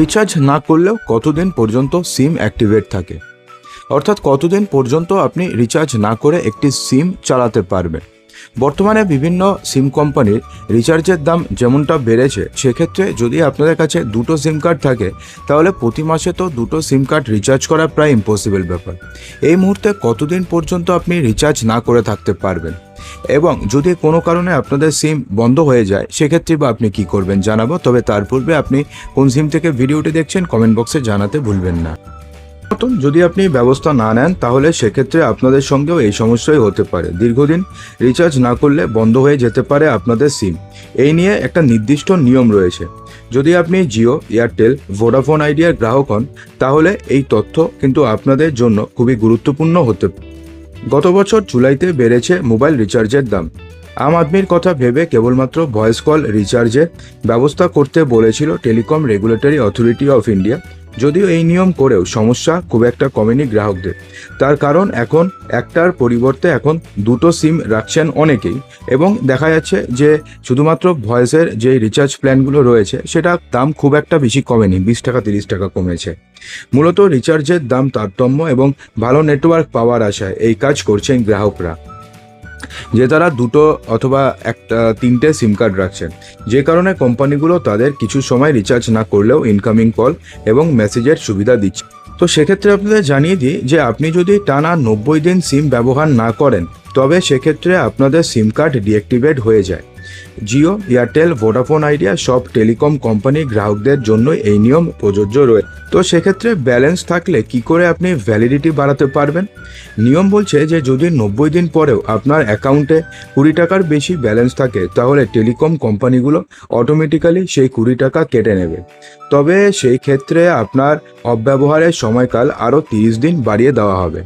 Recharge না করলেও কতদিন পর্যন্ত সিম অ্যাক্টিভেট থাকে? অর্থাৎ কতদিন পর্যন্ত আপনি রিচার্জ না করে একটি সিম চালাতে পারবেন? বর্তমানে বিভিন্ন সিম কোম্পানির রিচার্জের দাম যেমনটা বেড়েছে, সেক্ষেত্রে যদি আপনাদের কাছে দুটো সিম কার্ড থাকে, তাহলে প্রতি মাসে তো দুটো সিম কার্ড রিচার্জ করা প্রায় ইম্পসিবল ব্যাপার। এই মুহূর্তে কতদিন পর্যন্ত আপনি রিচার্জ না করে থাকতে পারবেন? এবং যদি কোনো কারণে আপনাদের সিম বন্ধ হয়ে যায়, সেক্ষেত্রে বা আপনি কি করবেন জানাব, তবে তার পূর্বে আপনি কোন সিম থেকে ভিডিওটি দেখছেন, কমেন্ট বক্সে জানাতে ভুলবেন না। যদি আপনি ব্যবস্থা না নেন, তাহলে সেক্ষেত্রে আপনাদের সঙ্গেও এই সমস্যাই হতে পারে। দীর্ঘদিন রিচার্জ না করলে বন্ধ হয়ে যেতে পারে আপনাদের সিম। এই নিয়ে একটা নির্দিষ্ট নিয়ম রয়েছে। যদি আপনি জিও, এয়ারটেল ভোডাফোন আইডিয়ার গ্রাহক হন, তাহলে এই তথ্য কিন্তু আপনাদের জন্য খুবই গুরুত্বপূর্ণ হতে গত বছর জুলাইতে বেড়েছে মোবাইল রিচার্জের দাম। আম আদমির কথা ভেবে কেবলমাত্র ভয়েস কল রিচার্জের ব্যবস্থা করতে বলেছিল telecom regulatory authority of India. যদিও এই নিয়ম করেও সমস্যা খুব একটা কমেনি গ্রাহকদের। তার কারণ এখন একটার পরিবর্তে এখন দুটো সিম রাখছেন অনেকেই এবং দেখা যাচ্ছে যে শুধুমাত্র ভয়েসের যে রিচার্জ প্ল্যানগুলো রয়েছে সেটা দাম খুব একটা বেশি কমেনি, বিশ টাকা, তিরিশ টাকা কমেছে। মূলত রিচার্জের দাম তারতম্য এবং ভালো নেটওয়ার্ক পাওয়ার আশায় এই কাজ করছেন গ্রাহকরা। যে তারা দুটো অথবা একটা, তিনটে সিম কার্ড রাখছেন। যে কারণে কোম্পানিগুলো তাদের কিছু সময় রিচার্জ না করলেও ইনকামিং কল এবং মেসেজের সুবিধা দিচ্ছে। তো সেক্ষেত্রে আপনাদের জানিয়ে দিই যে, আপনি যদি টানা নব্বই দিন সিম ব্যবহার না করেন, তবে সেক্ষেত্রে আপনাদের সিম কার্ড ডিঅ্যাক্টিভেট হয়ে যায়। জিও এয়ারটেল ভোডাফোন আইডিয়া সব টেলিকম কোম্পানি গ্রাহকদের জন্য এই নিয়ম প্রযোজ্য রয়েছে তো সেক্ষেত্রে ব্যালেন্স থাকলে কি করে আপনি ভ্যালিডিটি বাড়াতে পারবেন? নিয়ম বলছে যে যদি নব্বই দিন পরেও আপনার অ্যাকাউন্টে কুড়ি টাকার বেশি ব্যালেন্স থাকে, তাহলে টেলিকম কোম্পানিগুলো অটোমেটিক্যালি সেই কুড়ি টাকা কেটে নেবে। তবে সেই ক্ষেত্রে আপনার অব্যবহারের সময়কাল আরও তিরিশ দিন বাড়িয়ে দেওয়া হবে।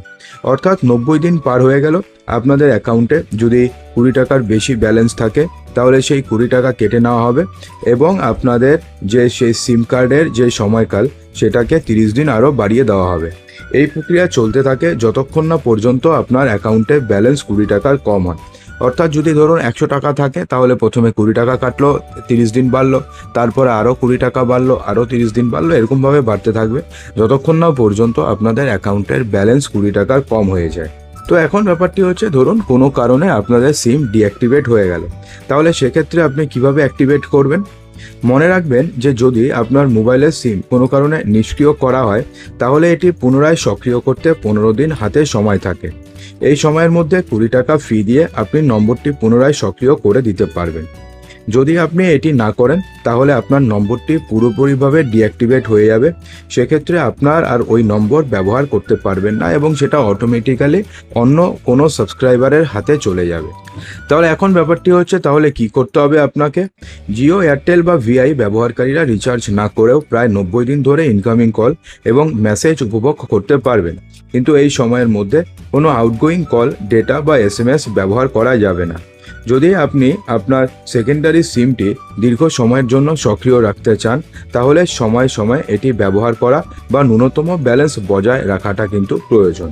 অর্থাৎ নব্বই দিন পার হয়ে গেল, আপনাদের অ্যাকাউন্টে যদি কুড়ি টাকার বেশি ব্যালেন্স থাকে তাহলে সেই কুড়ি টাকা কেটে নেওয়া হবে এবং আপনাদের যে সেই সিম কার্ডের যে সময়কাল, সেটাকে তিরিশ দিন আরও বাড়িয়ে দেওয়া হবে। এই প্রক্রিয়া চলতে থাকে যতক্ষণ না পর্যন্ত আপনার অ্যাকাউন্টে ব্যালেন্স কুড়ি টাকার কম হয়। অর্থাৎ যদি ধরুন একশো টাকা থাকে, তাহলে প্রথমে কুড়ি টাকা কাটলো, তিরিশ দিন বাড়লো, তারপরে আরও কুড়ি টাকা বাড়লো, আরও তিরিশ দিন বাড়লো, এরকমভাবে বাড়তে থাকবে, যতক্ষণ না পর্যন্ত আপনাদের অ্যাকাউন্টের ব্যালেন্স কুড়ি টাকার কম হয়ে যায়। তো এখন ব্যাপারটি হচ্ছে, ধরুন কোনো কারণে আপনাদের সিম ডিঅ্যাক্টিভেট হয়ে গেল। তাহলে সেক্ষেত্রে আপনি কীভাবে অ্যাক্টিভেট করবেন? মনে রাখবেন যে যদি আপনার মোবাইলের সিম কোনো কারণে নিষ্ক্রিয় করা হয়, তাহলে এটি পুনরায় সক্রিয় করতে পনেরো দিন হাতে সময় থাকে। এই সময়ের মধ্যে কুড়ি টাকা ফি দিয়ে আপনি নম্বরটি পুনরায় সক্রিয় করে দিতে পারবেন। যদি আপনি এটি না করেন, তাহলে আপনার নম্বরটি পুরোপুরিভাবে ডিঅ্যাক্টিভেট হয়ে যাবে। সেক্ষেত্রে আপনার আর ওই নম্বর ব্যবহার করতে পারবেন না এবং সেটা অটোমেটিক্যালি অন্য কোনো সাবস্ক্রাইবারের হাতে চলে যাবে। তাহলে এখন ব্যাপারটি হচ্ছে, তাহলে কি করতে হবে আপনাকে? জিও, এয়ারটেল বা ভিআই ব্যবহারকারীরা রিচার্জ না করেও প্রায় নব্বই দিন ধরে ইনকামিং কল এবং মেসেজ উপভোগ করতে পারবেন। কিন্তু এই সময়ের মধ্যে কোনো আউটগোয়িং কল ডেটা বা এস ব্যবহার করা যাবে না। যদি আপনি আপনার সেকেন্ডারি সিমটি দীর্ঘ সময়ের জন্য সক্রিয় রাখতে চান, তাহলে সময় সময় এটি ব্যবহার করা বা ন্যূনতম ব্যালেন্স বজায় রাখাটা কিন্তু প্রয়োজন।